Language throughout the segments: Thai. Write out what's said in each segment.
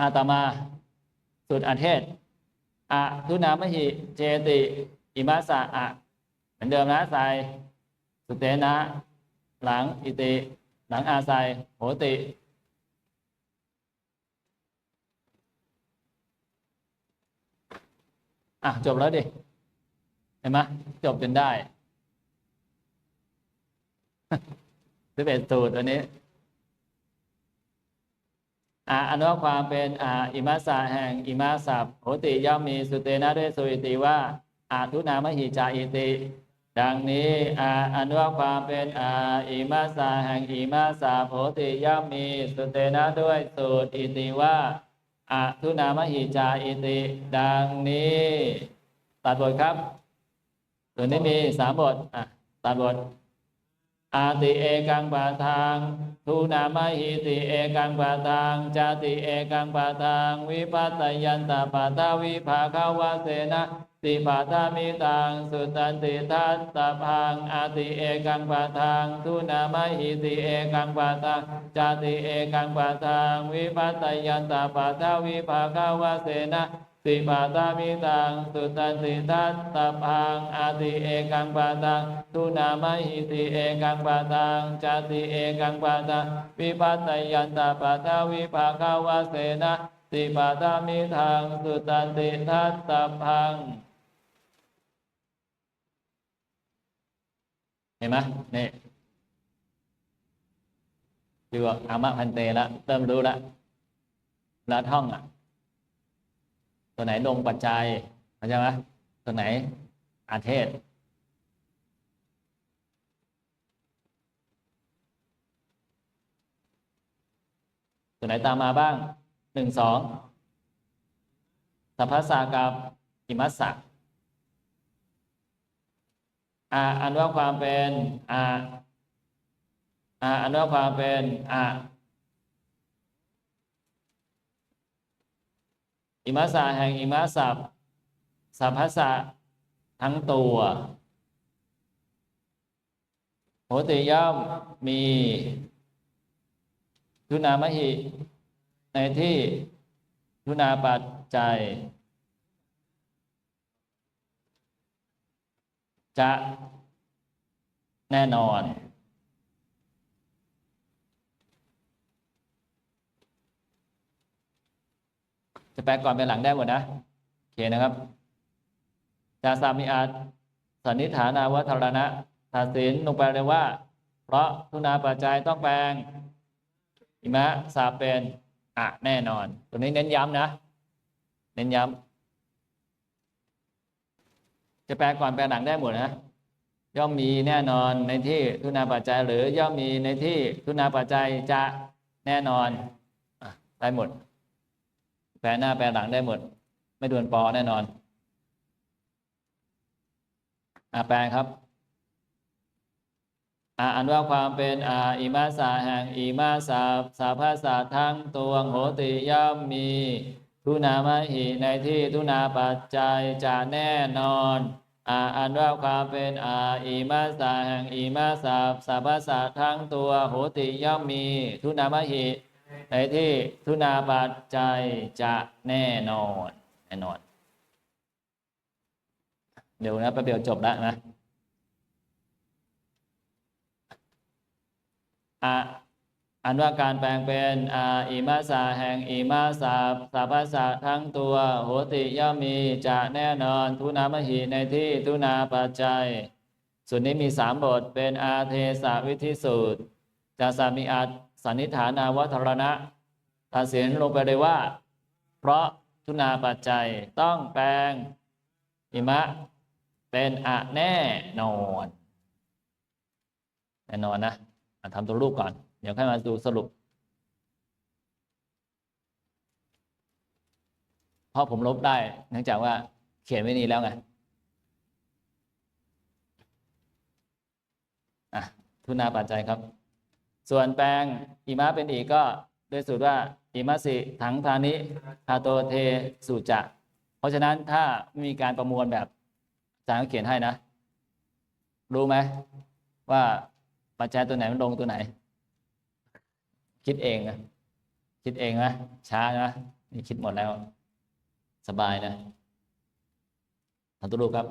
อาตมา สุดอาเทศอะทุนามหิเจติ อิมาสะอะเหมือนเดิมนะใส่สุเตนะ หลังอิติ หลังอาศัยโหติอะจบแล้วดิ เห็นไหมจบจนได้สิบเอ็ดสูตรอันนี้ อนว่าความเป็นอิมาสาแห่งอิมาสับโหติย่อมมีสุเตนะด้วยสุอิติว่าอาทุนามหิจาอิติ ดังนี้อนว่าความเป็นอิมาสาแห่งอิมาสับโหติย่อมมีสุเตนะด้วยสูตรอิติว่าอาทุนามหิจาอิติ ดังนี้ตัดบทครับตัวนี้มีสามบทตัดบท อาติเอกังปาทางทุนามหิติเอกังปาทางจาติเอกังปาทางวิปัตยันตปาทาวิภาคาวาเสนะติปาทามิตังสุตันติทัตตพังอาติเอกังปาทางทุนามหิติเอกังปาทางจาติเอกังปาทางวิปัตยันตปาทาวิภาคาวาเสนะ ติปาตามิตังสุตันติทัตตพังอาติเอกังปาตังทุนามหิติเอกังปาตังจาติเอกังปาตังวิปัสสยันตปาทาวิภาคาวาเสนะติปาตามิทังสุตันติทัตตพังเห็นไหมนี่ดูอามะพันเตละเริ่มรู้ละละท่องอะ ตัวไหนลงปัจจัยเข้าใจไหมตัวไหนอาเทศ ตัวไหนตามมาบ้างหนึ่งสองสัพพสากับอิมัสสะอาอันว่าความเป็นอาอาอันว่าความเป็นอา อิมัสสะแห่งอิมัสสับสัพพสะทั้งตัวโหติย่อมมีทุนามหิในที่ทุนาปัจจัย จะแน่นอน จะแปลก่อนเป็นหลังได้หมดนะโอเคนะครับจาสามีอาสันนิฐานาวัฒรณะตัดสินลงไปเลยว่า เพราะทุนาปัจจัยต้องแปลงอิมะสาเป็นอะแน่นอน ตัวนี้เน้นย้ำนะ เน้นย้ำจะแปลก่อนแปลหลังได้หมดนะย่อมมีแน่นอนในที่ทุนาปัจจัย หรือย่อมมีในที่ทุนาปัจจัยจะแน่นอนอได้หมด แปลหน้าแปลหลังได้หมด ไม่ดวนปอแน่นอนอะแปลครับอ่าอันว่าความเป็นอาอิมาสาแห่งอิมาสาสาภาษาทั้งตัวโหติย่อมมี ทุนามหิในที่ทุนาปัจจัยจะแน่นอนอ่าอันว่าความเป็นอาอิมาสาแห่งอิมาสาสาภาษาทั้งตัวโหติย่อมมีทุนามหิ ในที่ทุนาปัจจัยจะแน่นอนแน่นอน เดี๋ยวนะป๊บเดี๋ยวจบแล้วนะอะอันว่าการแปลงเป็นอาอิมาสาแห่งอิมาสาสาภาษาทั้งตัวโหติย่อมมีจะแน่นอนทุนามหิในที่ทุนาปัจจัยส่วนนี้มีสามบทเป็นอาเทสาวิธิสูตรจาสามีอา สันนิฐานาวัฒรณะตัดสินลงไปเลยว่า เพราะทุนาปัจจัยต้องแปลงอิมะ เป็นอะแน่นอนแน่นอนนะอะทำตัวรูปก่อน เดี๋ยวค่อยมาดูสรุปเพราะผมลบได้เนื่องจากว่าเขียนไว้นี่แล้วไงอะทุนาปัจจัยครับ ส่วนแปลงอิมะเป็นอีกก็โดยสูตรว่าอิมะสิถังทานิทาโตเทสุจะ เพราะฉะนั้นถ้าไม่มีการประมวลแบบอาจารย์เขียนให้นะ รู้ไหมว่าปัจจัยตัวไหนมันลงตัวไหน คิดเองนะคิดเองนะช้านะนี่คิดหมดแล้ว สบายนะทำตุรูปครับ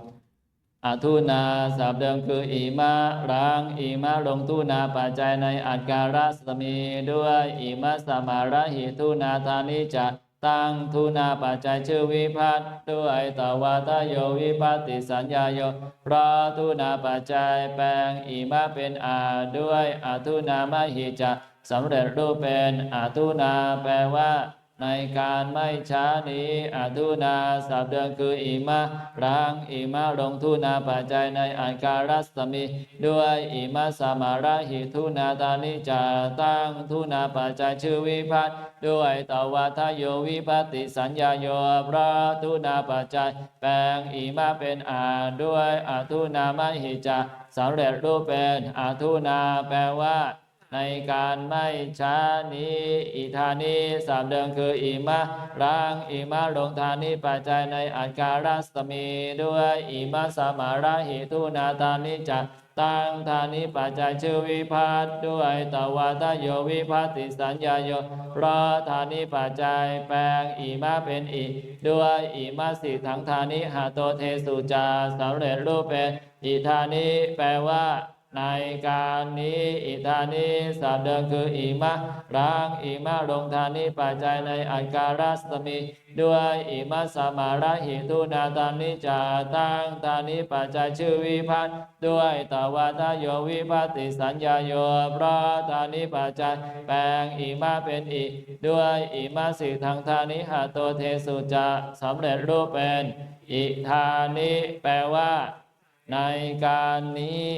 อาทุนาสับเดิมคืออีมารังอีมาลงทุนาปัจจัยในอัตการัสมีด้วยอีมาสมาระหิทุนาธานิจะตั้งทุนาปัจจัยชื่อวิพัตด้วยตวาทโยวิพัติสัญญาโยพราะทุนาปัจจัยแปลงอีมาเป็นอาด้วยอาทุนามหิจะสำเร็จรูปเป็นอาทุนาแปลว่า ในการไม่ช้านี้อาทุนาสับเดือนคืออิมะรังอิมะลงทุนาปัจจัยในอันการัสมี ด้วยอิมะสมาระหิทุนาตานิจาตั้งทุนาปัจจัยชื่อวิพัตด้วยตวัทโยวิพัติสัญญาโยพระทุนาปัจจัย แปลงอิมะเป็นอาด้วยอาทุนามหิจาสำเร็จรูปเป็นอาทุนาแปลว่า ในการไม่ช้านี้อิธานิสามเดิมคืออิมะรังอิมะลงทานิปัจจัยในอันการัสมีด้วยอิมะสมาระหิทุนาทานิจักตั้งทานิปัจจัยชื่อวิพัตด้วยตวาทโยวิพัติสัญญาโยเพราะทานิปัจจัยแปลงอิมะเป็นอิด้วยอิมะสิทังทานิหาโตเทสุจาสำเร็จรูปเป็นอิธานิแปลว่า ในการนี้อิทานิสับเดิมคืออิมะรังอิมะลงทานิปัจจัยในอันการัสมีด้วยอิมะสมาระหิทุนาตานิจาตั้งตานิปัจจัยชื่อวิพัตด้วยตวาทโยวิพัติสัญญาโยพระตานิปัจจัยแปลงอิมะเป็นอิด้วยอิมะสิทางทานิหาโตเทสุจะสำเร็จรูปเป็นอิทานิแปลว่า ในการนี้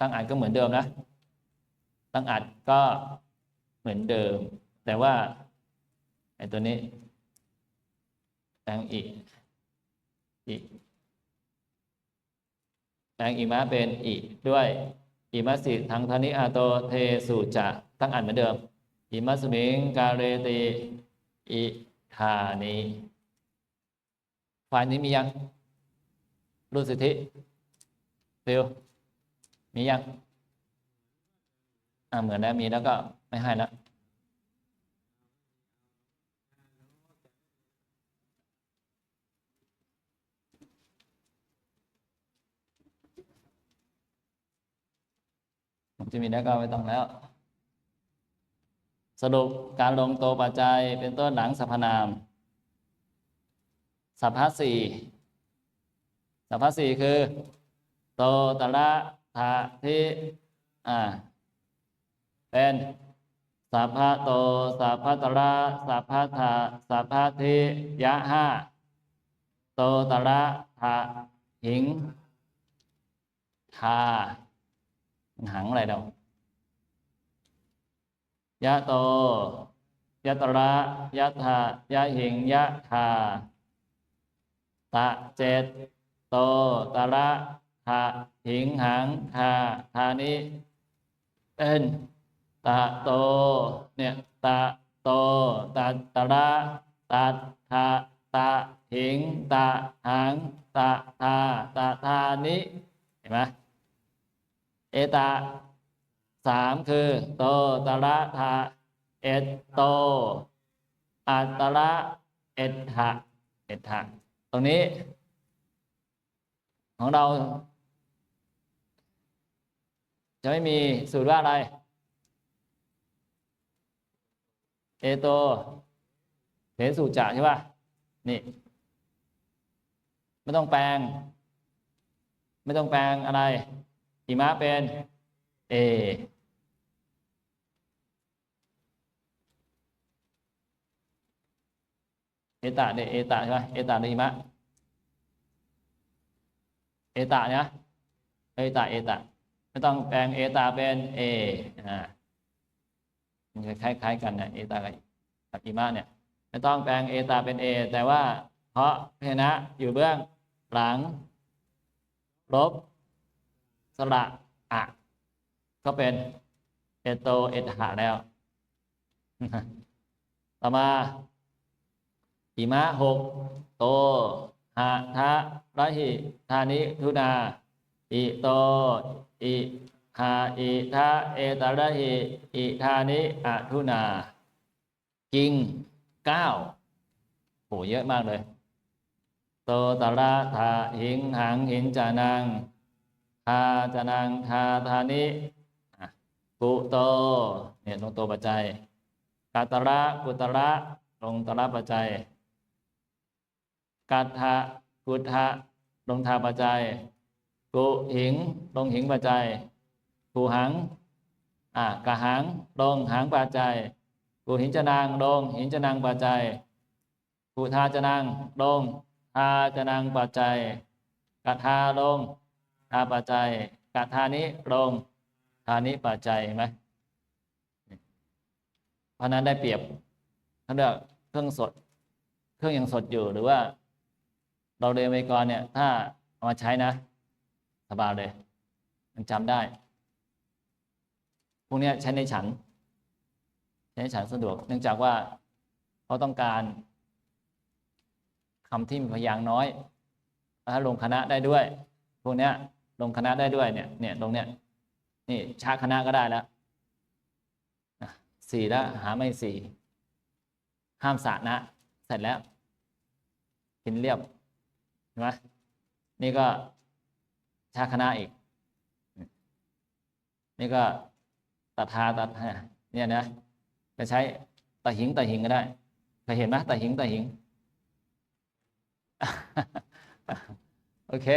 ตั้งอัดก็เหมือนเดิมนะ ตั้งอัดก็เหมือนเดิม แต่ว่าไอ้ตัวนี้แปลงอีกอีกแปลงอีมาเป็นอีด้วยอิมัสสิทางธนิอาโตเทสุจะตั้งอัดเหมือนเดิมอิมัสมิงกาเรติอิธานีไฟล์นี้มียังรูปสิทธิเฟิล มียังอ่าเหมือนแล้วมีแล้วก็ไม่ให้แล้วผมจะมีแล้วก็ไม่ต้องแล้ว สรุปการลงโตวปัจจัยเป็นต้นหลังสรรพนามสัพพะสี่สัพพะสี่คือ โตตระ ทะทิอ่าเป็นสัพพะโตสัพพะตระสัพพะทะสัพพะทิยะห้าโตตระทะหิงทาหังอะไรเดายะโตยะตระยะทะยะหิงยะทาตะเจตโตตระ ทะหิงหังทาทานี้เป็นตะโตเนี่ยตะโตตะตระตะทะตะหิงตะหังตะทาตะทานิเห็นไหมเอตะสามคือโตตระทะเอตโตอัตระเอตถะเอตถะตรงนี้ ของเรา จะไม่มีสูตรว่าอะไร เอโตเทสูจะใช่ป่ะ นี่ ไม่ต้องแปลง ไม่ต้องแปลงอะไรอิมะเป็นเอเอตะเนี่ยเอตะใช่ป่ะเอตะในอิมะเอตะเนี่ยเอตะเอตะ ไม่ต้องแปลงเอตาเป็นเออ่ามันจะคล้ายๆกันนะเอตากับอิมาเนี่ย ไม่ต้องแปลงเอตาเป็นเอแต่ว่าเพราะพยนะอยู่เบื้องหลัง ลบ สระอะก็เป็นเอโตเอตหะแล้ว ต่อมาอิมะหกโตหะทะระหิธานิทุนาอิโต อิหาอิทาเอตระหิอิทานิอะทุนากิงเก้าโหเยอะมากเลย โตตระทาหิงหังหินจานังทาจานังทาธานิกุโตเนี่ยลงโตปัจจัยกัตระกุตระลงตระปัจจัยกัตถะกุทะลงทาปัจจัย กุหิงลงหิงปัจจัยกุหังอะกะหังลงหังปัจจัยกุหินจะนางลงหินจะนางปัจจัยกุทาจะนางลงทาจะนางปัจจัยกัทาลงทาปัจจัยกัทานิลงทานิปัจจัยไหมเพราะนั้นได้เปรียบเขาเรียกเครื่องสด เครื่องยังสดอยู่หรือว่า เราเรียนไวยากรณ์เนี่ย ถ้าเอามาใช้นะ สบายเลย มันจำได้ พวกนี้ใช้ในฉัน ใช้ในฉันสะดวก เนื่องจากว่าเขาต้องการคำที่มีพยางน้อย ถ้าลงคณะได้ด้วย พวกนี้ลงคณะได้ด้วยเนี่ย เนี่ยตรงเนี้ยนี่ชาคณะก็ได้แล้วสี่แล้วหาไม่สี่ห้ามสานะ เสร็จแล้ว กินเรียบเห็นไหมนี่ก็ ชาคณะอีก นี่ก็ตัดทาตัดเนี่ยนะจะใช้ตะหิงตะหิงก็ได้เคยเห็นไหมตะหิงตะหิง โอเค